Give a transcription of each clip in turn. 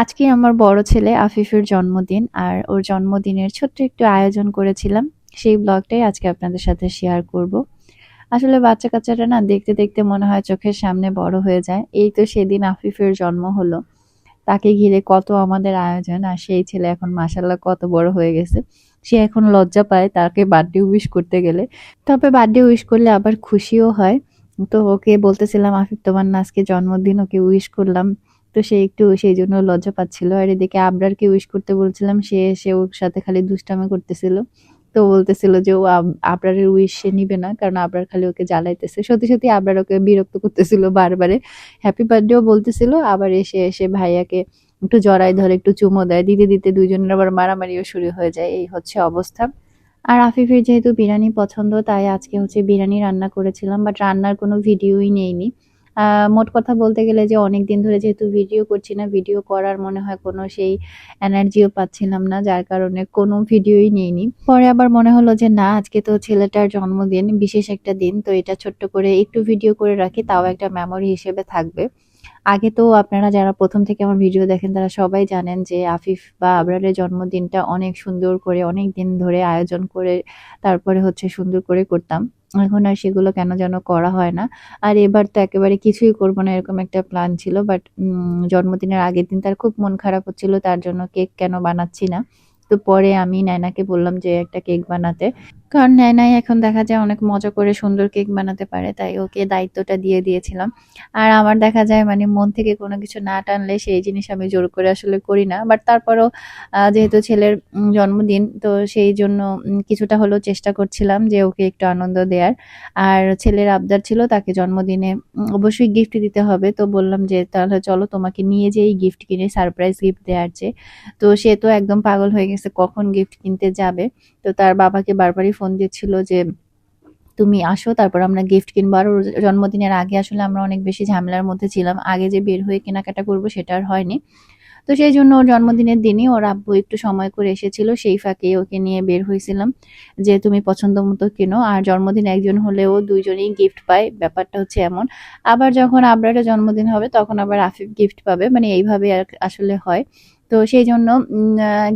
আজকে আমার বড় ছেলে আফিফের জন্মদিন, আর ওর জন্মদিনের ছোট্ট একটু আয়োজন করেছিলাম। সেই ব্লগটাই আজকে আপনাদের সাথে শেয়ার করব। আসলে বাচ্চা কাচ্চাটা না দেখতে দেখতে মনে হয় চোখের সামনে বড় হয়ে যায়। এই তো সেদিন আফিফের জন্ম হলো। তাকে ঘিরে কত আমাদের আয়োজন, আর সেই ছেলে এখন মাসাল্লাহ কত বড় হয়ে গেছে। সে এখন লজ্জা পায় তাকে বার্থডে উইশ করতে গেলে। তবে বার্থডে উইশ করলে আবার খুশিও হয়। তো ওকে বলতেছিলাম, আফিফ, তোমার না আজকে জন্মদিন, ওকে উইশ করলাম। তো সে একটু সেই জন্য লজ্জা পাচ্ছিল। আর এদিকে আবরারকে উইশ করতে বলছিলাম, সে এসে ওর সাথে খালি দুষ্টামি করতেছিল। তো বলতেছিল যে, ও আব- আবরারের উইশ সে নিবে না, কারণ আবরার খালি ওকে জ্বালাইতেছে। সত্যি সত্যি আবরার ওকে বিরক্ত করতেছিল বারবারে। হ্যাপি বার্থডেও বলতেছিল, আবার এসে এসে ভাইয়াকে একটু জড়াই ধরে, একটু চুমো দেয়। দিতে দিতে দুইজনের আবার মারামারিও শুরু হয়ে যায়, এই হচ্ছে অবস্থা। আর আফিফের যেহেতু বিরিয়ানি পছন্দ, তাই আজকে হচ্ছে বিরিয়ানি রান্না করেছিলাম বাট রান্নার কোনো ভিডিওই নেইনি। মোট কথা বলতে গেলে যে অনেক দিন ধরে যেহেতু ভিডিও করছি না ভিডিও করার মনে হয় কোনো সেই এনার্জিও পাচ্ছিলাম না, যার কারণে কোনো ভিডিওই নেইনি। পরে আবার মনে হলো যে না, আজকে তো ছেলেটার জন্মদিন, বিশেষ একটা দিন, তো এটা ছোট্ট করে একটু ভিডিও করে রাখি, তাও একটা মেমোরি হিসেবে থাকবে। আগে তো আপনারা যারা প্রথম থেকে আমার ভিডিও দেখেন, তারা সবাই জানেন যে আফিফ বা আবরারের জন্মদিনটা অনেক সুন্দর করে অনেক দিন ধরে আয়োজন করে, তারপরে হচ্ছে সুন্দর করে করতাম। এখন আর সেগুলো কেন যেন করা হয় না। আর এবার তো একেবারে কিছুই করব না, এরকম একটা প্ল্যান ছিল বাট জন্মদিনের আগের দিন তার খুব মন খারাপ হচ্ছিল, তার জন্য কেক কেন বানাচ্ছি না। তো পরে আমি নায়নাকে বললাম যে, একটা কেক বানাতে। কারণ নায়নাই এখন দেখা যায় অনেক মজা করে সুন্দর কেক বানাতে পারে, তাই ওকে দায়িত্বটা দিয়ে দিয়েছিলাম। আর আমার দেখা যায় মানে মন থেকে কোনো কিছু না টানলে সেই জিনিস আমি জোর করে আসলে করি না। বাট তারপরও যেহেতু ছেলের জন্মদিন, তো সেই জন্য কিছুটা হলেও চেষ্টা করছিলাম যে ওকে একটু আনন্দ দেওয়ার আর ছেলের আবদার ছিল তাকে জন্মদিনে অবশ্যই গিফট দিতে হবে। তো বললাম যে, তাহলে চলো তোমাকে নিয়ে যেই গিফট কিনে সারপ্রাইজ গিফট দেওয়ার চেয়ে। তো সে তো একদম পাগল হয়ে গেছে কখন গিফট কিনতে যাবে? তো তার বাবাকে বারবারই ফোন দিচ্ছিল যে, তুমি আসো, তারপর আমরা গিফট কিনবো। আর জন্মদিনের আগে আসলে আমরা অনেক বেশি ঝামেলার মধ্যে ছিলাম। আগে যে বের হয়ে কেনাকাটা করব সেটা আর হয়নি। তো সেই জন্য ওর জন্মদিনের দিনই ওর আব্বু একটু সময় করে এসেছিল, সেই ফাঁকে ওকে নিয়ে বের হয়েছিলাম যে তুমি পছন্দ মতো কেনো। আর জন্মদিন একজন হলেও দুইজনেই গিফট পায়, ব্যাপারটা হচ্ছে এমন। আবার যখন আবরারের জন্মদিন হবে তখন আবার আফিফ গিফট পাবে মানে এইভাবে আসলে হয়। তো সেই জন্য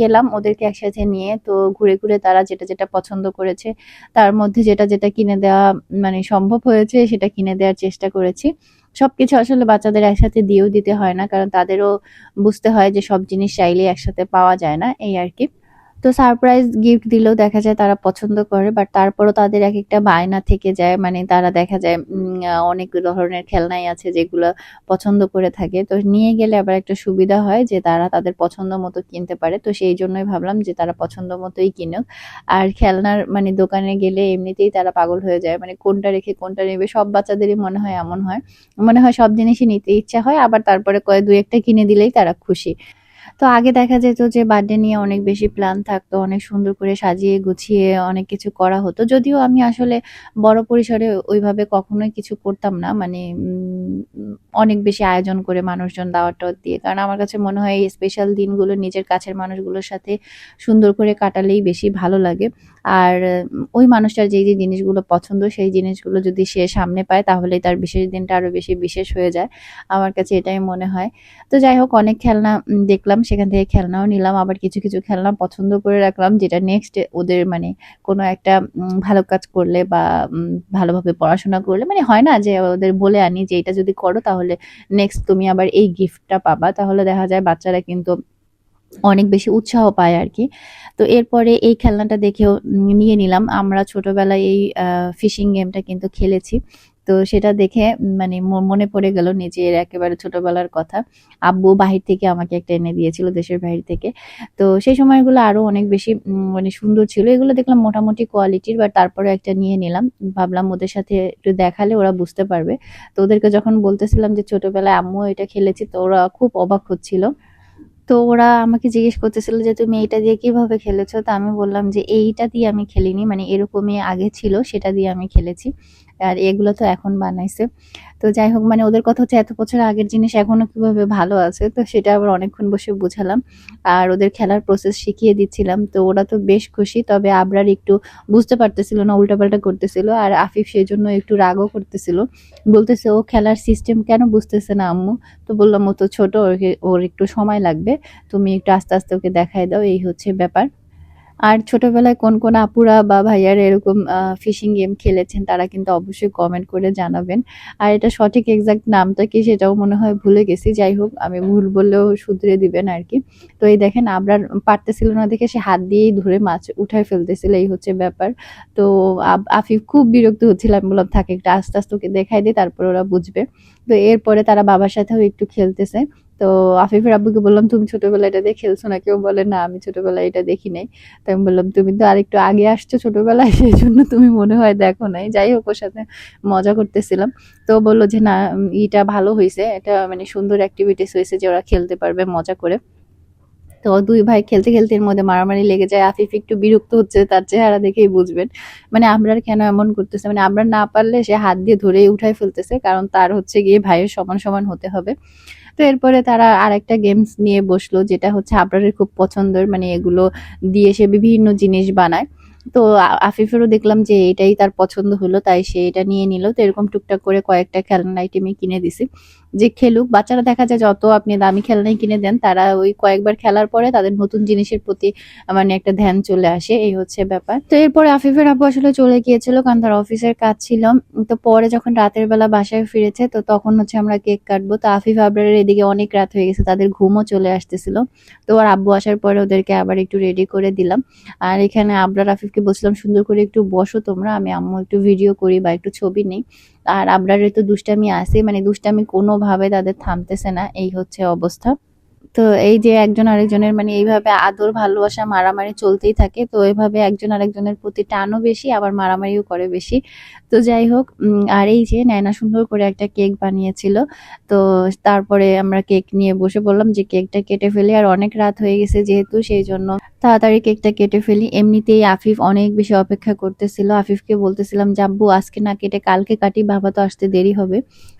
গেলাম ওদেরকে একসাথে নিয়ে। তো ঘুরে ঘুরে তারা যেটা যেটা পছন্দ করেছে, তার মধ্যে যেটা যেটা কিনে দেওয়া মানে সম্ভব হয়েছে সেটা কিনে দেওয়ার চেষ্টা করেছি। সবকিছু আসলে বাচ্চাদের একসাথে দিয়েও দিতে হয় না, কারণ তাদেরও বুঝতে হয় যে সব জিনিস চাইলে একসাথে পাওয়া যায় না, এই আর কি। তো সারপ্রাইজ গিফট দিলেও দেখা যায় তারা পছন্দ করে বাট তারপরও তাদের এক একটা বায়না থেকে যায় মানে তারা দেখা যায় অনেক ধরনের খেলনাই আছে যেগুলো পছন্দ করে থাকে। তো নিয়ে গেলে আবার একটা সুবিধা হয় যে তারা তাদের পছন্দ মতো কিনতে পারে। তো সেই জন্যই ভাবলাম যে তারা পছন্দ মতোই কিনুক। আর খেলনার মানে দোকানে গেলে এমনিতেই তারা পাগল হয়ে যায়। মানে কোনটা রেখে কোনটা নেবে, সব বাচ্চাদেরই মনে হয় এমন হয়। মনে হয় সব জিনিসই নিতে ইচ্ছা হয়, আবার তারপরে কয়ে দু একটা কিনে দিলেই তারা খুশি। তো আগে দেখা যেত যে বার্থডে নিয়ে অনেক বেশি প্ল্যান থাকতো অনেক সুন্দর করে সাজিয়ে গুছিয়ে অনেক কিছু করা হতো। যদিও আমি আসলে বড় পরিসরে ওইভাবে কখনোই কিছু করতাম না মানে অনেক বেশি আয়োজন করে মানুষজন দাওয়াত দিয়ে। কারণ আমার কাছে মনে হয় এই স্পেশাল দিনগুলো নিজের কাছের মানুষগুলোর সাথে সুন্দর করে কাটালেই বেশি ভালো লাগে। আর ওই মানুষটার যেই যে জিনিসগুলো পছন্দ সেই জিনিসগুলো যদি সে সামনে পায় তাহলেই তার বিশেষ দিনটা আরও বেশি বিশেষ হয়ে যায়। আমার কাছে এটাই মনে হয়। তো যাই হোক অনেক খেলনা উম, দেখলাম সেখান থেকে খেলনাও নিলাম, আবার কিছু কিছু খেলনা পছন্দ করে রাখলাম, যেটা নেক্সট ওদের মানে কোনো একটা ভালো কাজ করলে বা ভালোভাবে পড়াশোনা করলে মানে হয় না যে ওদের বলে আনি যে এটা যদি করো তাহলে নেক্সট তুমি আবার এই গিফটটা পাবা। তাহলে দেখা যায় বাচ্চারা কিন্তু অনেক বেশি উৎসাহ পায় আর কি তো এরপরে এই খেলনাটা দেখেও নিয়ে নিলাম। আমরা ছোটবেলায় এই ফিশিং গেমটা কিন্তু খেলেছি। তো সেটা দেখে মানে মনে পড়ে গেল নিজের একেবারে ছোটবেলার কথা। আব্বু বাহির থেকে আমাকে একটা এনে দিয়েছিল, দেশের বাহির থেকে। তো সেই সময়গুলো আরও অনেক বেশি মানে সুন্দর ছিল। এগুলো দেখলাম মোটামুটি কোয়ালিটির বা তারপরে একটা নিয়ে নিলাম। ভাবলাম ওদের সাথে একটু দেখালে ওরা বুঝতে পারবে। তো ওদেরকে যখন বলতেছিলাম যে, ছোটবেলায় আম্মু এটা খেলেছি, তো ওরা খুব অবাক হচ্ছিল। তো ওরা আমাকে জিজ্ঞেস করতেছিল যে, তুমি এইটা দিয়ে কীভাবে খেলেছো? তো আমি বললাম যে, এইটা দিয়ে আমি খেলিনি মানে এরকমই আগে ছিল, সেটা দিয়ে আমি খেলেছি। আর এগুলো তো এখন বানাইছে। তো যাই হোক মানে ওদের কথা হচ্ছে এত বছর আগের জিনিস এখনও কীভাবে ভালো আছে, তো সেটা আবার অনেকক্ষণ বসে বুঝালাম। আর ওদের খেলার প্রসেস শিখিয়ে দিচ্ছিলাম, তো ওরা তো বেশ খুশি, তবে আবরার একটু বুঝতে পারতেছিল না, উল্টাপাল্টা করতেছিল, আর আফিফ সেই জন্য একটু রাগও করতেছিল। বলতেছে, ও খেলার সিস্টেম কেন বুঝতেছে না আম্মু? তো বললাম, ও তো ছোট ওর একটু সময় লাগবে, তুমি একটু আস্তে আস্তে ওকে দেখায় দাও, এই হচ্ছে ব্যাপার। আর ছোটবেলায় কোন কোন আপুরা বা ভাইয়ারা এরকম ফিশিং গেম খেলেছেন, তারা কিন্তু অবশ্যই কমেন্ট করে জানাবেন। আর এটা সঠিক এক্সাক্ট নামটা কি সেটাও মনে হয় ভুলে গেছি, যাই হোক, আমি ভুল বললেও শুধরে দিবেন আর কি তো এই দেখেন, আবরার পারতেছিল না দেখে সে হাত দিয়েই ধরে মাছ উঠায় ফেলতেছিল, এই হচ্ছে ব্যাপার। তো আফিফ খুব বিরক্ত হচ্ছিল, আমি বললাম, থাকে, একটা আস্তে আস্তে ওকে দেখাই দিই তারপর ওরা বুঝবে। তো এরপরে তারা বাবার সাথেও একটু খেলতেছে। তো আফিফের আব্বুকে বললাম, তুমি ছোটবেলায় এটা দিয়ে খেলছো না? কেউ বলে, না, আমি ছোটবেলায় এটা দেখি নাই। তো আমি বললাম, তুমি তো আরেকটু আগে আসছো ছোটবেলায় সেই জন্য তুমি মনে হয় দেখো নাই। যাই হোক, ওর সাথে মজা করতেছিলাম। তো বলল যে, না এটা ভালো হয়েছে এটা মানে সুন্দর অ্যাক্টিভিটিস হয়েছে যে ওরা খেলতে পারবে মজা করে। তো দুই ভাই খেলতে খেলতে এর মধ্যে মারামারি লেগে যায়। আফিফ একটু বিরক্ত হচ্ছে, তার চেহারা দেখেই বুঝবেন। মানে আমরার কেন এমন করতেছে? মানে আমরা না পারলে সে হাত দিয়ে ধরেই উঠাই ফেলতেছে, কারণ তার হচ্ছে গিয়ে ভাইয়ের সমান সমান হতে হবে। তো এরপরে তারা আরেকটা গেমস নিয়ে বসল, যেটা হচ্ছে আবরারের খুব পছন্দের মানে এগুলো দিয়ে সে বিভিন্ন জিনিস বানায়। তো আফিফেরও দেখলাম যে এটাই তার পছন্দ হলো, তাই সে এটা নিয়ে নিল। তো এরকম টুকটাক করে কয়েকটা খেলনা আইটেমই কিনে দিছি। যে খেলুক, বাচ্চারা দেখা যায় যত আপনি দামি খেলনাই কিনে দেন, তারা ওই কয়েকবার খেলার পরে তাদের নতুন জিনিসের প্রতি মানে একটা ধ্যান চলে আসে, এই হচ্ছে ব্যাপার। তো এরপরে আফিফের আব্বু আসলে চলে গিয়েছিল, কারণ তার অফিসের কাজ ছিল। তো পরে যখন রাতের বেলা বাসায় ফিরেছে, তো তখন হচ্ছে আমরা কেক কাটবো। তো আফিফ আবরারের এদিকে অনেক রাত হয়ে গেছে, তাদের ঘুমও চলে আসতেছিল। তো আর আব্বু আসার পরে ওদেরকে আবার একটু রেডি করে দিলাম। আর এখানে আবরার আফিফকে বলছিলাম, সুন্দর করে একটু বসো তোমরা, আমি আম্মু একটু ভিডিও করি বা একটু ছবি নেই। আর আবরারের তো দুষ্টামি আছে মানে দুষ্টামি কোনোভাবে তাদের থামতেছে না, এই হচ্ছে অবস্থা। তো এই যে একজন আরেকজনের মানে এইভাবে আদর, ভালোবাসা, মারামারি চলতেই থাকে, তো এইভাবে একজন আরেকজনের প্রতি টানও বেশি, আবার মারামারিও করে বেশি। তো যাই হোক আর এই যে নায়না সুন্দর করে একটা কেক বানিয়েছিল, তো তারপরে আমরা কেক নিয়ে বসে বললাম যে কেকটা কেটে ফেলি, আর অনেক রাত হয়ে গেছে যেহেতু, সেই জন্য তাড়াতাড়ি কেকটা কেটে ফেলি। এমনিতেই আফিফ অনেক বেশি অপেক্ষা করতেছিল। আফিফকে বলতেছিলাম জাব্বু আজকে না কেটে কালকে কাটি, বাবা তো আসতে দেরি হবে।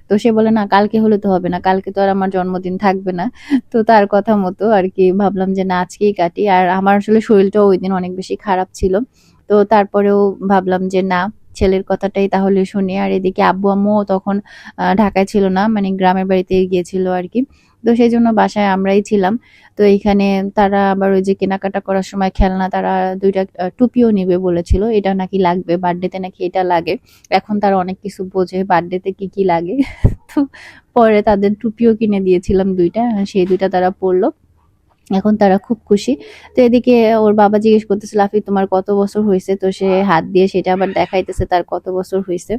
তো সে বলে, না, কালকে হলে তো হবে না। কালকে তো আর আমার জন্মদিন থাকবে না। তো তার কথা মতো আর কি ভাবলাম যে, না, আজকেই কাটি। আর আমার আসলে শরীরটাও ওই দিন অনেক বেশি খারাপ ছিল। তো তারপরেও ভাবলাম যে, না, ছেলের কথাটাই তাহলে শুনি। আর এদিকে আব্বু আম্মুও তখন ঢাকায় ছিল না মানে গ্রামের বাড়িতে গিয়েছিল আর কি। তো সেই জন্য বাসায় আমরাই ছিলাম। তো এইখানে তারা আবার ওই যে কেনাকাটা করার সময় খেলনা তারা দুইটা টুপিও নেবে বলেছিল। এটা নাকি লাগবে, বার্থডেতে নাকি এটা লাগে। এখন তারা অনেক কিছু বোঝে, বার্থডেতে কি কি লাগে। তো পরে তাদের টুপিও কিনে দিয়েছিলাম দুইটা, সেই দুইটা তারা পরলো। এখন তারা খুব খুশি। তো এদিকে ওর বাবা জিজ্ঞেস করতেছিল আফি তোমার কত বছর হয়েছে তো সে হাত দিয়ে সেটা আবার দেখাইতেছে, তার কত বছর হয়েছে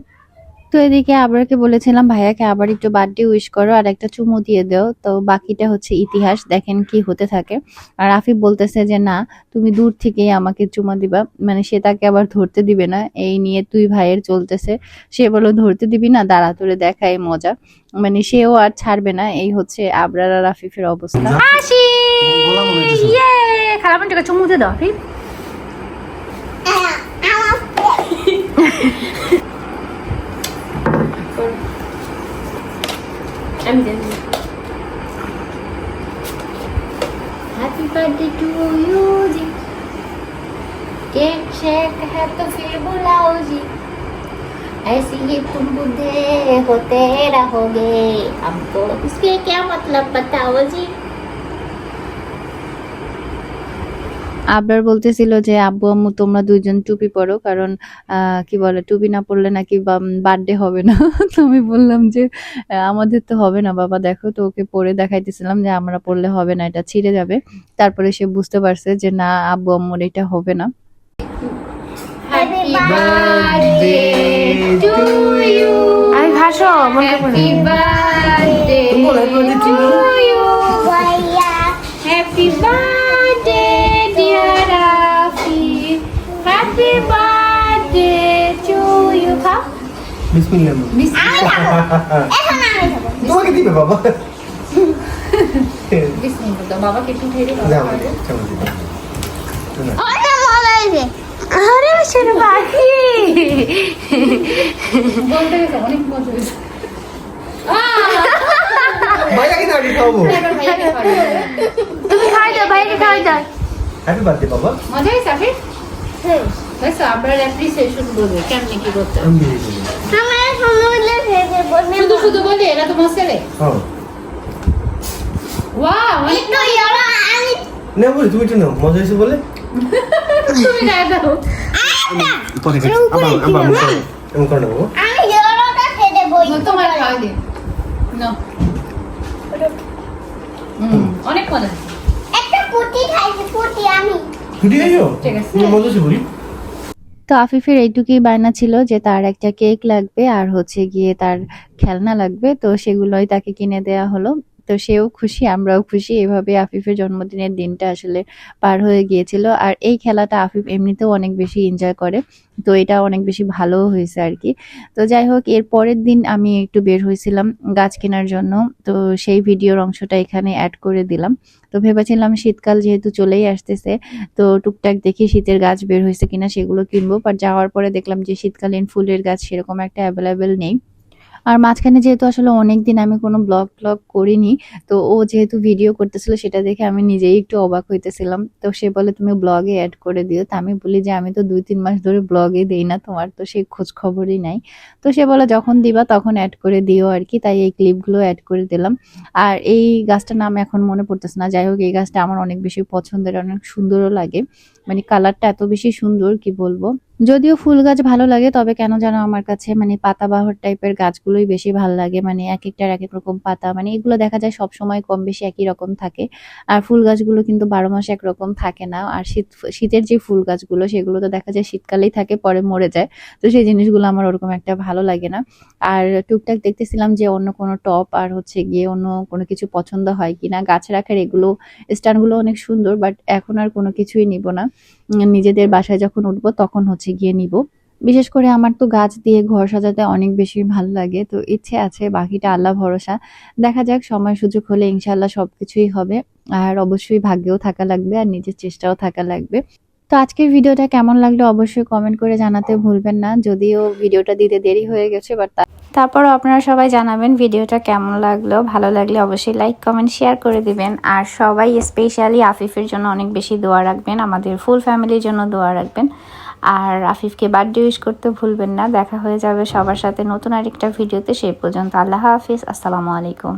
তো এদিকে আবারকে বলেছিলাম ভাইয়াকে আবার একটু বার্থডে উইশ করো আর একটা চুমু দিয়ে দাও। তো বাকিটা হচ্ছে ইতিহাস দেখেন কি হতে থাকে। আর আফিফ বলতেছে যে না তুমি দূর থেকেই আমাকে চুমা দিবা। মানে সে তাকে আবার ধরতে দিবে না এই নিয়ে তুই ভাইয়ের চলতেছে। সে বলো ধরতে দিবি না দাঁড়া তোরে দেখাই মজা। মানে সেও আর ছাড়বে না এই হচ্ছে আবরার আর আফিফের অবস্থা। আসি ইয়ে খারাপ চুমুতে দাও I'm Zindu. Happy birthday to you ji cake shake है तो फिर बुलाओ जी ऐसे ही तुम बुद्धे होते रहोगे हमको इसके क्या मतलब बताओ जी আবার বলতেছিল যে আব্বু আম্মু তোমরা দুইজন টুপি পরো কারণ কি বলে টুপি না পরলে নাকি বার্থডে হবে না। তো আমি বললাম যে আমাদের তো হবে না বাবা দেখো তো ওকে পরে দেখাইতেছিলাম যে আমরা পরলে হবে না এটা ছিঁড়ে যাবে। তারপরে সে বুঝতে পারছে যে না আব্বু আম্মুর এটা হবে না। Happy birthday to you. Happy birthday. তোমাকে দিবে বাবা? বাবাকে একটু ধরে আরে সেটা পাখি। বলতে গেছে অনেক মজা বাবা। মজা হয়েছে আফিফ দেখছ অ্যাপ্রিসিয়েশন করবে। কেমনি কি করতে আমি দিয়ে দিবো শুধু শুধু বলে এরা তোমার ছেলে হ্যাঁ। ওয়াও অনেক না বলি তুমি তো নাও মজা হয়েছে বলে? তুমি গায়ে দাও। পরে খাচ্ছি আবার আবার এমন করে এমন করে নেব তোমার খাওয়া দিন নাও। অনেক মজা হয়েছে। ছুটি খাইছো ঠিক আছে। মজা হয়েছে বলি। তো আফিফের এইটুকুই বায়না ছিল যে তার একটা কেক লাগবে আর হচ্ছে গিয়ে তার খেলনা লাগবে, তো সেগুলোই তাকে কিনে দেয়া হলো। তো সেও খুশি, আমরাও খুশি। এভাবে আফিফের জন্মদিনের দিনটা আসলে পার হয়ে গিয়েছিল। আর এই খেলাটা আফিফ এমনিতেও অনেক বেশি এনজয় করে, তো এটা অনেক বেশি ভালো হয়েছে আর কি। তো যাই হোক, এর পরের দিন আমি একটু বের হয়েছিলাম গাছ কেনার জন্য, তো সেই ভিডিওর অংশটা এখানে অ্যাড করে দিলাম। তো ভেবেছিলাম শীতকাল যেহেতু চলেই আসতেছে, তো টুকটাক দেখি শীতের গাছ বের হয়েছে কিনা সেগুলো কিনবো। বাট যাওয়ার পরে দেখলাম যে শীতকালীন ফুলের গাছ সেরকম একটা অ্যাভেলেবেল নেই। আর মাঝখানে যেহেতু আসলে অনেক দিন আমি কোনো ব্লগ ব্লগ করিনি, তো ও যেহেতু ভিডিও করতেছিল সেটা দেখে আমি নিজেই একটু অবাক হইতেছিলাম। তো সে বলে, তুমি ব্লগে অ্যাড করে দিও। তো আমি বলি যে, আমি তো দুই তিন মাস ধরে ব্লগে দেই না তোমার, তো সেই খোঁজ খবরই নাই। তো সে বলে, যখন দিবা তখন অ্যাড করে দিও আর কি তাই এই ক্লিপগুলো অ্যাড করে দিলাম। আর এই গাছটার নাম এখন মনে পড়তেছে না। যাই হোক, এই গাছটা আমার অনেক বেশি পছন্দের, অনেক সুন্দরও লাগে। মানে কালারটা এত বেশি সুন্দর, কি বলব? যদিও ফুল গাছ ভালো লাগে, তবে কেন যেন আমার কাছে মানে পাতাবাহর টাইপের গাছগুলোই বেশি ভালো লাগে। মানে এক একটার এক এক রকম পাতা মানে এগুলো দেখা যায় সব সময় কম বেশি একই রকম থাকে। আর ফুল গাছগুলো কিন্তু বারো মাস একরকম থাকে না। আর শীত, শীতের যে ফুল গাছগুলো, সেগুলো তো দেখা যায় শীতকালেই থাকে, পরে মরে যায়। তো সেই জিনিসগুলো আমার ওরকম একটা ভালো লাগে না। আর টুকটাক দেখতেছিলাম যে অন্য কোনো টপ আর হচ্ছে গিয়ে অন্য কোনো কিছু পছন্দ হয় কিনা গাছ রাখার এগুলো স্ট্যান্ডগুলো অনেক সুন্দর বাট এখন আর কোনো কিছুই নিব না। নিজেদের বাসায় যখন উঠবো, তখন হচ্ছে গিয়ে নিব। বিশেষ করে আমার তো গাছ দিয়ে ঘর সাজাতে অনেক বেশি ভালো লাগে, তো ইচ্ছে আছে, বাকিটা আল্লাহ ভরসা। দেখা যাক, সময় সুযোগ হলে ইনশাল্লাহ সবকিছুই হবে। আর অবশ্যই ভাগ্যেও থাকা লাগবে আর নিজের চেষ্টাও থাকা লাগবে। তো আজকের ভিডিওটা কেমন লাগল অবশ্যই কমেন্ট করে জানাতে ভুলবেন না। যদিও ভিডিওটা দিতে দেরি হয়ে গেছে বাট তারপরও আপনারা সবাই জানাবেন ভিডিওটা কেমন লাগল। ভালো লাগলে অবশ্যই লাইক কমেন্ট শেয়ার করে দিবেন। আর সবাই স্পেশালি আফিফের জন্য অনেক বেশি দোয়া রাখবেন। আমাদের ফুল ফ্যামিলির জন্য দোয়া রাখবেন। আর আফিফকে বার্থডে উইশ করতে ভুলবেন না, দেখা হয়ে যাবে সবার সাথে নতুন আরেকটা ভিডিওতে, সেই পর্যন্ত আল্লাহ হাফিজ, আসসালামু আলাইকুম।